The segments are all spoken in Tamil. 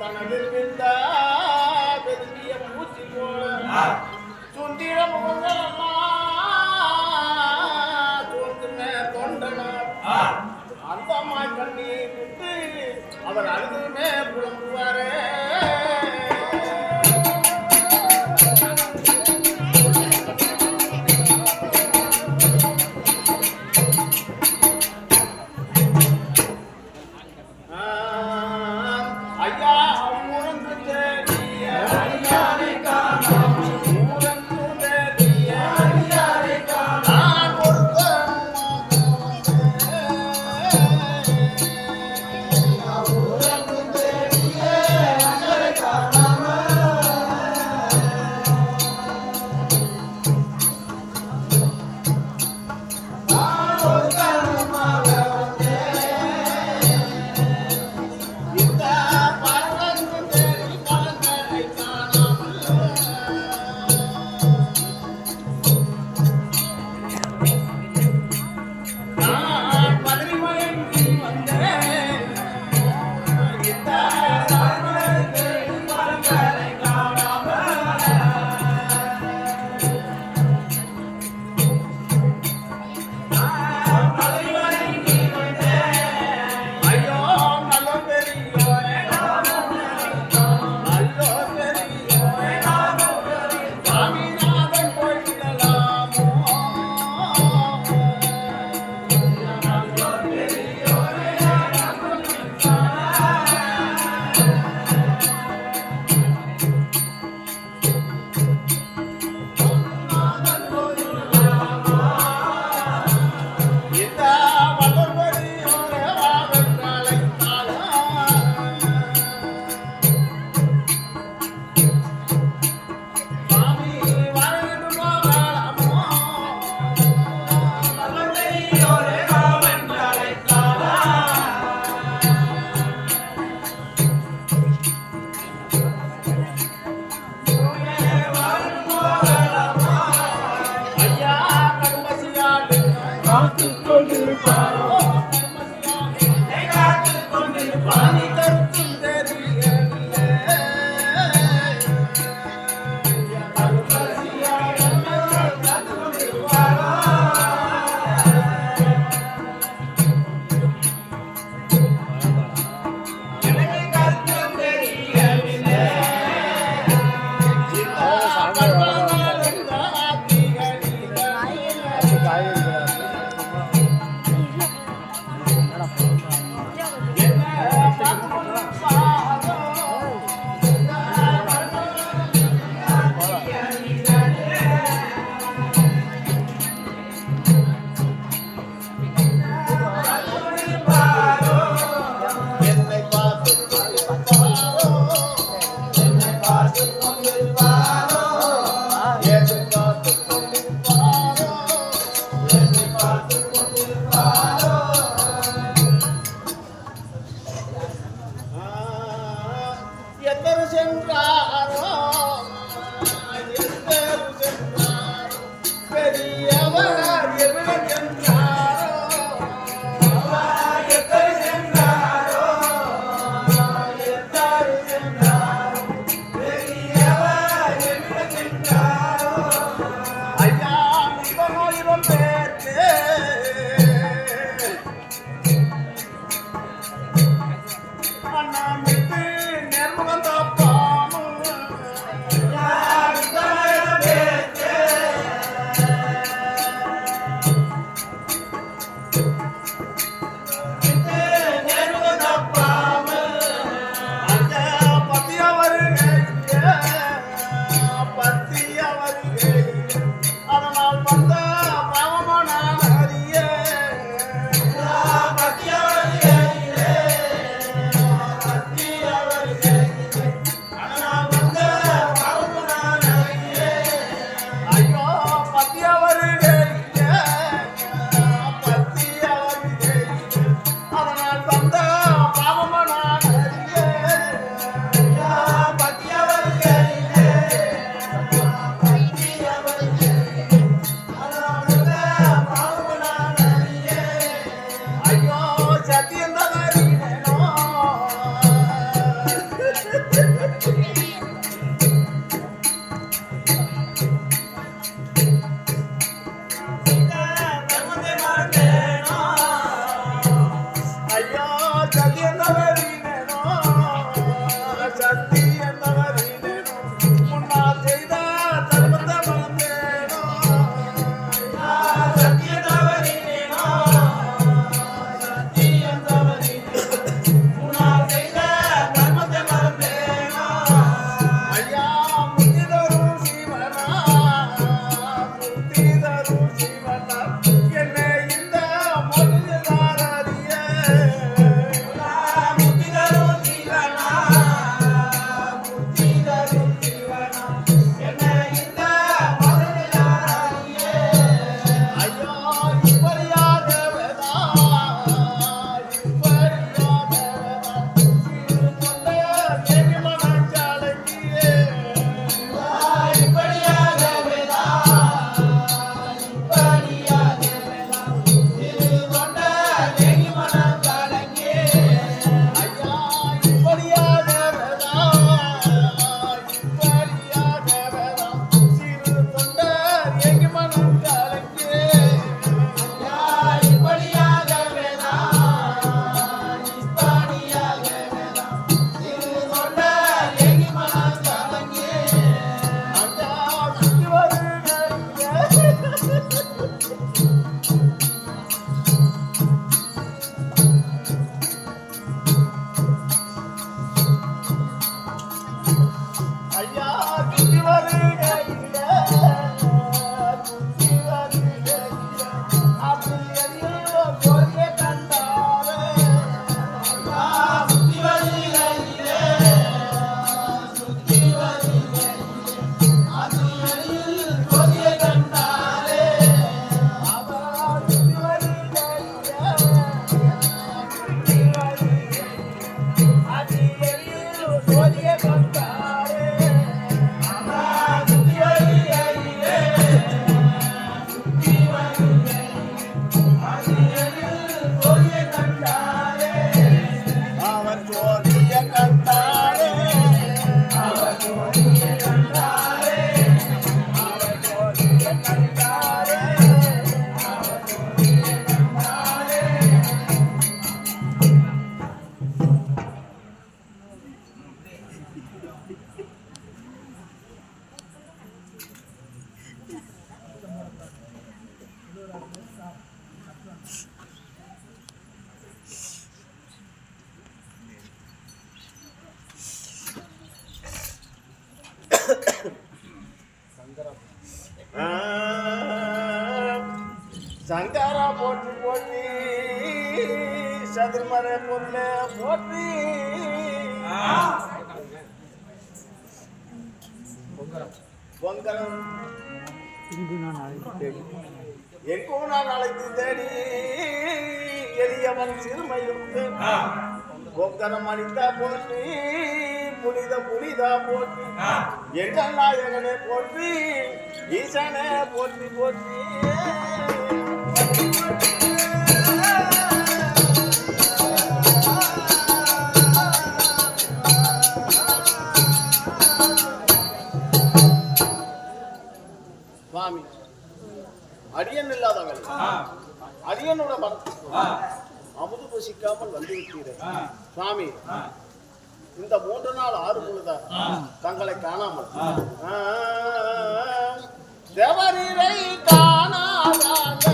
தனது விந்தா வெதுங்கிய பூச்சி போல சுந்திரம் உங்களம்மா தூக்குன தொண்டனா அந்தம்மா கண்ணி விட்டு அவர் அழுதுமே புலம்பு ఇద్దరు చెందారు? ఇద్దరు చెందారు? ఎవరు சங்கரா போற்றி போற்றி. சதுர்மறை பொருளே போற்றி. பொங்கலம் எங்கோ நான் அழைத்து தேடி எளியவன் சிறுமையுண்டு பொங்கலம் அளித்த போற்றி. புனித புனிதா போற்றி. எங்கள் நாயகனே போற்றி ஈசனே போற்றி போற்றி. சுவாமி அடியன் இல்லாதவள் அடியனோட மரத்துக்கு அமுது புசிக்காமல் வந்து விட்டீர்கள். சுவாமி இந்த மூன்று நாள் ஆறு பொழுதா? தங்களை காணாமல். தேவரீரை காணாதாக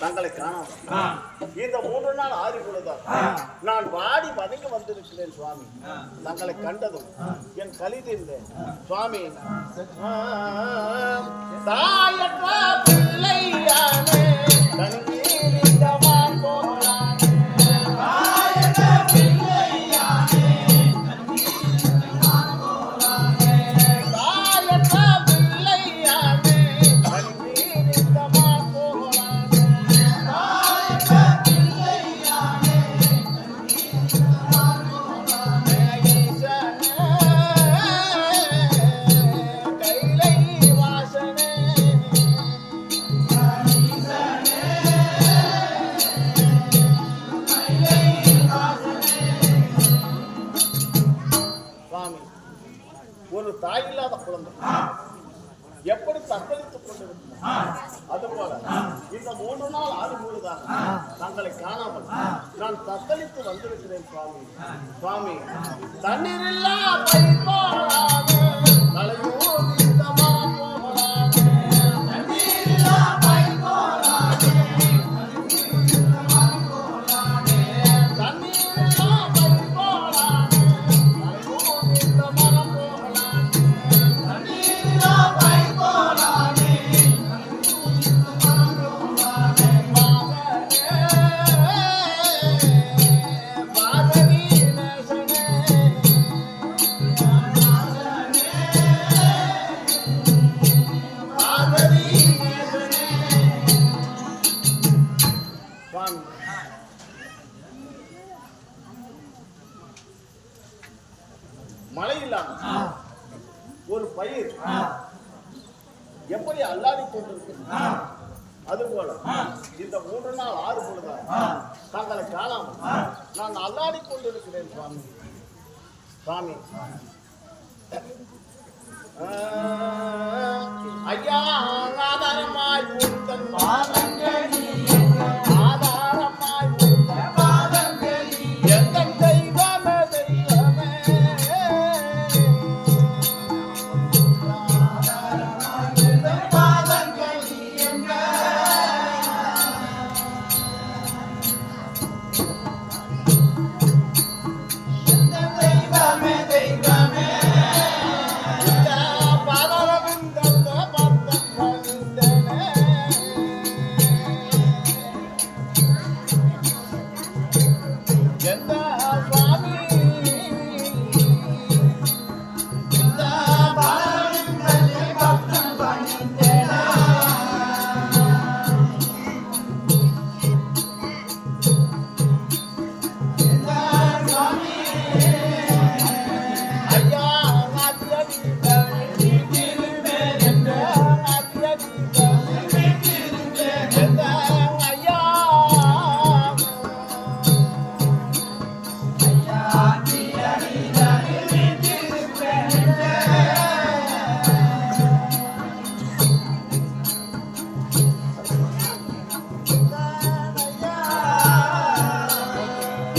தங்களை காணாமல் இந்த மூன்று நாள் ஆறி பொழுதான் நான் வாடி வதங்கி வந்திருக்கிறேன் சுவாமி. தங்களை கண்டதும் என் கலி தீர்ந்தேன் சுவாமி. தாயற்ற பிள்ளையானே ஒரு தாய் இல்லாத குழந்தை. எப்படி தத்தளித்துக் கொண்டிருக்கும் அதுபோல இந்த மூன்று நாள் ஆறு பொழுதாக தங்களை காணாமல் நான் தத்தளித்து வந்திருக்கிறேன் சுவாமி. சுவாமி தண்ணீரில்லா பயிர் போலாது எப்படி அல்லாடி கொண்டிருக்கு அதுபோல இந்த மூன்று நாள் ஆறு பொழுதா? தங்களை காணாமல் நான் அல்லாடி கொண்டிருக்கிறேன் சுவாமி. சுவாமி. ஐயா!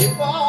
E pode.